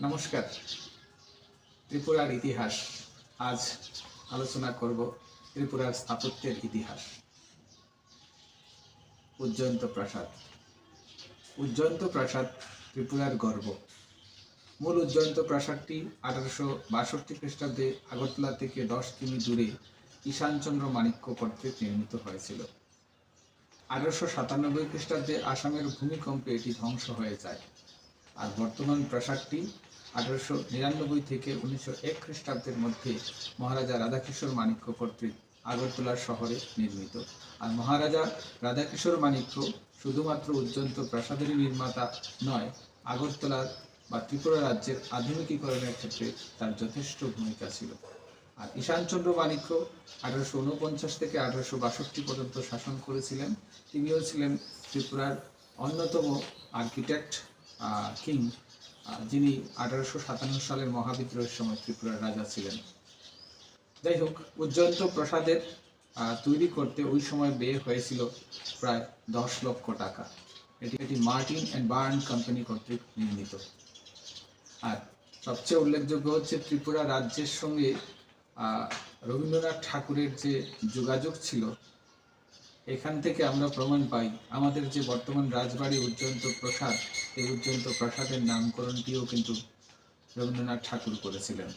নমস্কার। ত্রিপুরার ইতিহাস। আজ আলোচনা করব ত্রিপুরার স্থাপত্যের ইতিহাস। উজ্জয়ন্ত প্রাসাদ। উজ্জয়ন্ত প্রাসাদ ত্রিপুরার গর্ব। মূল উজ্জয়ন্ত প্রাসাদটি আঠারোশো বাষট্টি খ্রিস্টাব্দে আগরতলা থেকে দশ কিমি দূরে ঈশানচন্দ্র মাণিক্য কর্তৃক নির্মিত হয়েছিল। আঠারোশো সাতানব্বই খ্রিস্টাব্দে আসামের ভূমিকম্পে এটি ধ্বংস হয়ে যায়। আর বর্তমান প্রাসাদটি আঠারোশো নিরানব্বই থেকে উনিশশো এক খ্রিস্টাব্দের মধ্যে মহারাজা রাধাকিশোর মাণিক্য কর্তৃক আগরতলার শহরে নির্মিত। আর মহারাজা রাধাকিশোর মাণিক্য শুধুমাত্র উজ্জন্ত প্রাসাদেরই নির্মাতা নয় আগরতলার বা ত্রিপুরা রাজ্যের আধুনিকীকরণের ক্ষেত্রে তার যথেষ্ট ভূমিকা ছিল। আর ঈশানচন্দ্র মাণিক্য আঠারোশো উনপঞ্চাশ থেকে আঠারোশো বাষট্টি পর্যন্ত শাসন করেছিলেন। তিনিও ছিলেন ত্রিপুরার অন্যতম আর্কিটেক্ট কিং যিনি আঠারোশো সাতান্ন সালের মহাবিদ্রোহের সময় ত্রিপুরার রাজা ছিলেন। যাই হোক উজ্জয়ন্ত প্রসাদের তৈরি করতে ওই সময় ব্যয় হয়েছিল প্রায় দশ লক্ষ টাকা। এটি এটি মার্টিন অ্যান্ড বার্ন কোম্পানি কর্তৃক নির্মিত। আর সবচেয়ে উল্লেখযোগ্য হচ্ছে ত্রিপুরা রাজ্যের সঙ্গে রবীন্দ্রনাথ ঠাকুরের যে যোগাযোগ ছিল এখান থেকে আমরা প্রমাণ পাই, আমাদের যে বর্তমান রাজবাড়ি উজ্জয়ন্ত প্রসাদ, এই উজ্জয়ন্ত প্রসাদের নামকরণটিও কিন্তু রবীন্দ্রনাথ ঠাকুর করেছিলেন।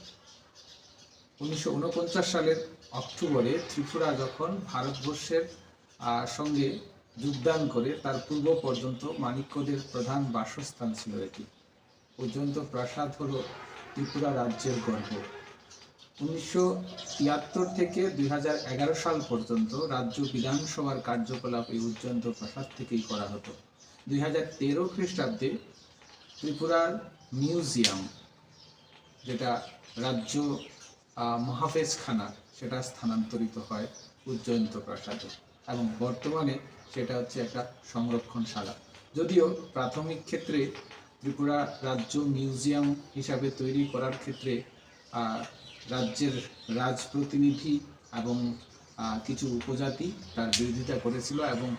উনিশশো উনপঞ্চাশ সালের অক্টোবরে ত্রিপুরা যখন ভারতবর্ষের সঙ্গে যোগদান করে, তার পূর্ব পর্যন্ত মাণিক্যদের প্রধান বাসস্থান ছিল এটি। উজ্জয়ন্ত প্রাসাদ হল ত্রিপুরা রাজ্যের গর্ব। উনিশশো তিয়াত্তর থেকে দুই হাজার এগারো সাল পর্যন্ত রাজ্য বিধানসভার কার্যকলাপ এই উজ্জয়ন্ত প্রাসাদ থেকেই করা হতো। দুই হাজার তেরো খ্রিস্টাব্দে ত্রিপুরার মিউজিয়াম, যেটা রাজ্য মহাফেজখানা, সেটা স্থানান্তরিত হয় উজ্জয়ন্ত প্রাসাদে এবং বর্তমানে সেটা হচ্ছে একটা সংরক্ষণশালা। যদিও প্রাথমিক ক্ষেত্রে ত্রিপুরা রাজ্য মিউজিয়াম হিসাবে তৈরি করার ক্ষেত্রে রাজ্যের রাজপ্রতিনিধি এবং কিছু উপজাতি তার বিরোধিতা করেছিল এবং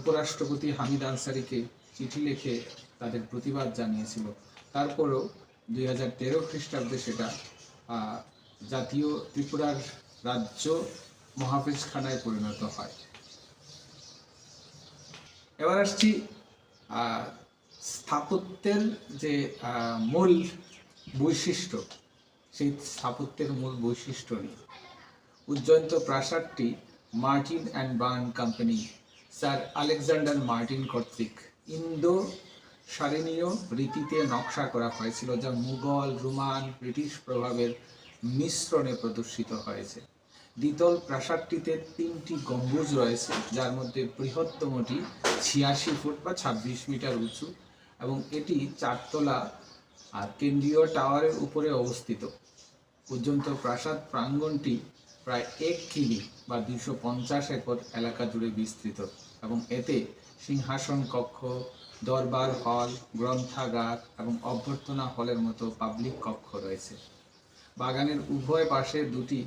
উপরাষ্ট্রপতি হামিদ আনসারিকে চিঠি লিখে তাদের প্রতিবাদ জানিয়েছিল। তারপরও দুই হাজার তেরো খ্রিস্টাব্দে সেটা জাতীয় ত্রিপুরার রাজ্য মহাফেজখানায় পরিণত হয়। এবার আসছি স্থাপত্যের যে মূল বৈশিষ্ট্য। সেই স্থাপত্যের মূল বৈশিষ্ট্য নিয়ে। Ujjayanta প্রাসাদটি Martin and Burn company, sir Alexander Martin কর্তৃক ইন্দো সারেনীয় রীতিতে নকশা করা হয়েছিল, যা মুঘল, রোমান, ব্রিটিশ প্রভাবের মিশ্রণে প্রদর্শিত হয়েছে। দ্বিতল প্রাসাদটিতে তিনটি গম্বুজ রয়েছে, যার মধ্যে বৃহত্তমটি ছিয়াশি ফুট বা ছাব্বিশ মিটার উঁচু এবং এটি চারতলা আর কেন্দ্রীয় টাওয়ারের উপরে অবস্থিত। পর্যন্ত প্রাসাদ প্রাঙ্গণটি প্রায় এক কিমি বা দুশো পঞ্চাশ একর এলাকা জুড়ে বিস্তৃত এবং এতে সিংহাসন কক্ষ, দরবার হল, গ্রন্থাগার এবং অভ্যর্থনা হলের মতো পাবলিক কক্ষ রয়েছে। বাগানের উভয় পাশে দুটি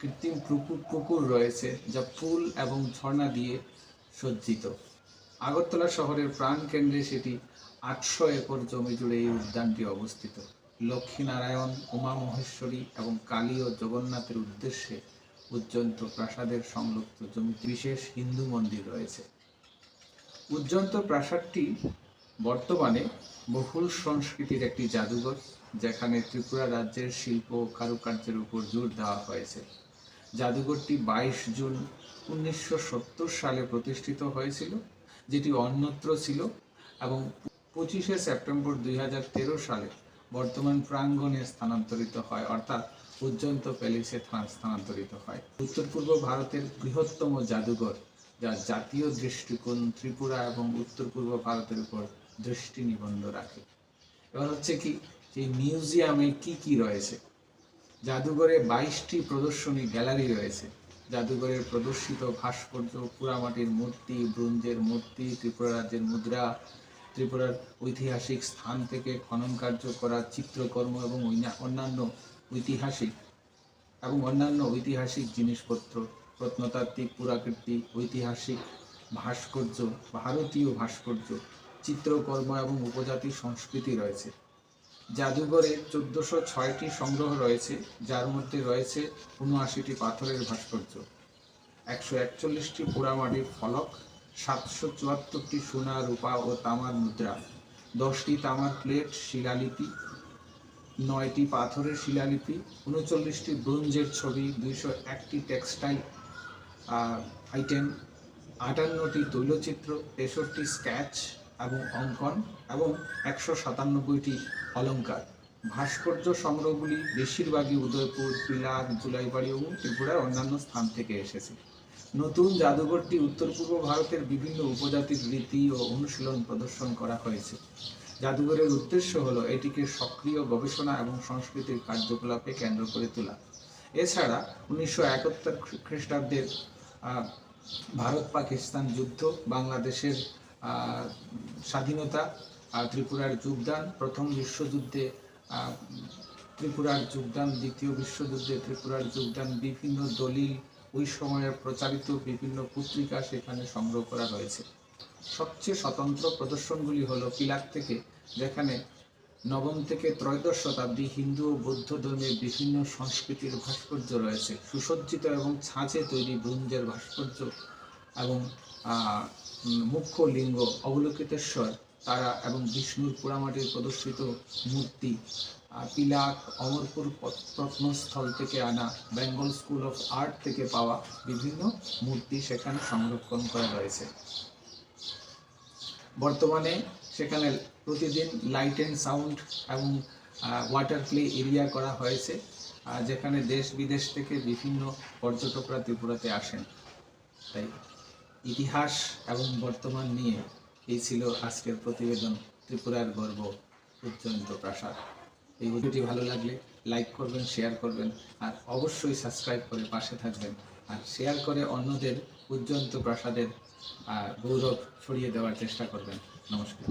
কৃত্রিম পুকুর পুকুর রয়েছে যা ফুল এবং ঝর্ণা দিয়ে সজ্জিত। আগরতলা শহরের প্রাণকেন্দ্রে সেটি আটশো একর জমি জুড়ে এই উদ্যানটি অবস্থিত। লক্ষ্মীনারায়ণ, উমা মহেশ্বরী এবং কালী ও জগন্নাথের উদ্দেশ্যে উজ্জন্ত প্রাসাদের সংলগ্ন জমিতে বিশেষ হিন্দু মন্দির রয়েছে। উজ্জন্ত প্রাসাদটি বর্তমানে বহুল সংস্কৃতির একটি জাদুঘর, যেখানে ত্রিপুরা রাজ্যের শিল্প ও কারুকার্যের উপর জোর দেওয়া হয়েছে। জাদুঘরটি বাইশ জুন উনিশশো সত্তর সালে প্রতিষ্ঠিত হয়েছিল, যেটি অন্যত্র ছিল এবং পঁচিশে সেপ্টেম্বর দুই হাজার তেরো সালে বর্তমান প্রাঙ্গণে স্থানান্তরিত হয়, অর্থাৎ উজ্জন্ত প্যালেসে স্থানান্তরিত হয়। উত্তর পূর্ব ভারতের বৃহত্তম জাদুঘর, যা জাতীয় দৃষ্টিকোণ, ত্রিপুরা এবং উত্তর পূর্ব ভারতের উপর দৃষ্টি নিবন্ধ রাখে। এবার হচ্ছে কি, যে মিউজিয়ামে কি কি রয়েছে? জাদুঘরে বাইশটি প্রদর্শনী গ্যালারি রয়েছে। জাদুঘরের প্রদর্শিত ভাস্কর্য পোড়ামাটির মূর্তি, ব্রোঞ্জের মূর্তি, ত্রিপুরা রাজ্যের মুদ্রা ত্রিপুরার ঐতিহাসিক স্থান থেকে খনন কার্য করা চিত্রকর্ম এবং অন্যান্য ঐতিহাসিক এবং অন্যান্য ঐতিহাসিক জিনিসপত্র, প্রত্নতাত্ত্বিক পুরাকীর্তি ঐতিহাসিক ভাস্কর্য, ভারতীয় ভাস্কর্য, চিত্রকর্ম এবং উপজাতি সংস্কৃতি রয়েছে। জাদুঘরে চোদ্দশো ছয়টি সংগ্রহ রয়েছে, যার মধ্যে রয়েছে উনআশিটি পাথরের ভাস্কর্য, একশো একচল্লিশটি পোড়ামাটির ফলক সাতশো চুয়াত্তরটি সোনা, রূপা ও তামার মুদ্রা। দশটি তামার প্লেট, শিলালিপি। নয়টি পাথরের শিলালিপি। উনচল্লিশটি ব্রোঞ্জের ছবি। দুইশো একটি টেক্সটাইল আইটেম। আটান্নটি তৈলচিত্র, তেষট্টি স্ক্যাচ এবং অঙ্কন এবং একশো সাতানব্বইটি অলঙ্কার ভাস্কর্য সংগ্রহগুলি বেশিরভাগই উদয়পুর, পিলার, জুলাইবাড়ি এবং ত্রিপুরার অন্যান্য স্থান থেকে এসেছে। নতুন জাদুঘরটি উত্তর পূর্ব ভারতের বিভিন্ন উপজাতির রীতি ও অনুশীলন প্রদর্শন করা হয়েছে। জাদুঘরের উদ্দেশ্য হলো এটিকে সক্রিয় গবেষণা এবং সংস্কৃতির কার্যকলাপে কেন্দ্র করে তোলা। এছাড়া উনিশশো একাত্তর খ্রিস্টাব্দের ভারত পাকিস্তান যুদ্ধ, বাংলাদেশের স্বাধীনতা ত্রিপুরার যোগদান, প্রথম বিশ্বযুদ্ধে ত্রিপুরার যোগদান, দ্বিতীয় বিশ্বযুদ্ধে ত্রিপুরার যোগদান, বিভিন্ন দলিল ওই সময়ের প্রচারিত বিভিন্ন পত্রিকা সেখানে সংগ্রহ করা হয়েছে। সবচেয়ে স্বতন্ত্র প্রদর্শনগুলি হলো পিলার থেকে, যেখানে নবম থেকে ত্রয়োদশ শতাব্দী হিন্দু ও বৌদ্ধ ধর্মের বিভিন্ন সংস্কৃতির ভাস্কর্য রয়েছে। সুসজ্জিত এবং ছাঁচে তৈরি ব্রোঞ্জের ভাস্কর্য এবং মুখ্য লিঙ্গ অবলোকিতেশ্বর, তারা এবং বিষ্ণুর পোড়ামাটির প্রদর্শিত মূর্তি পিলাক অমরপুর প্রত্নস্থল থেকে আনা বেঙ্গল স্কুল অফ আর্ট থেকে পাওয়া বিভিন্ন মূর্তি সেখানে সংরক্ষণ করা রয়েছে বর্তমানে সেখানে প্রতিদিন লাইট অ্যান্ড সাউন্ড এবং ওয়াটার প্লে এরিয়া করা হয়েছে যেখানে দেশ বিদেশ থেকে বিভিন্ন পর্যটকরা ত্রিপুরাতে আসেন। তাই ইতিহাস এবং বর্তমান নিয়ে এই ছিল আজকের প্রতিবেদন। ত্রিপুরার গর্ব উজ্জয়ন্ত প্রাসাদ। এই ভিডিওটি ভালো লাগলে লাইক করবেন শেয়ার করবেন, আর অবশ্যই সাবস্ক্রাইব করে পাশে থাকবেন। আর শেয়ার করে অন্যদের উজ্জ্বন্ত প্রাসাদের গৌরব ছড়িয়ে দেওয়ার চেষ্টা করবেন। নমস্কার।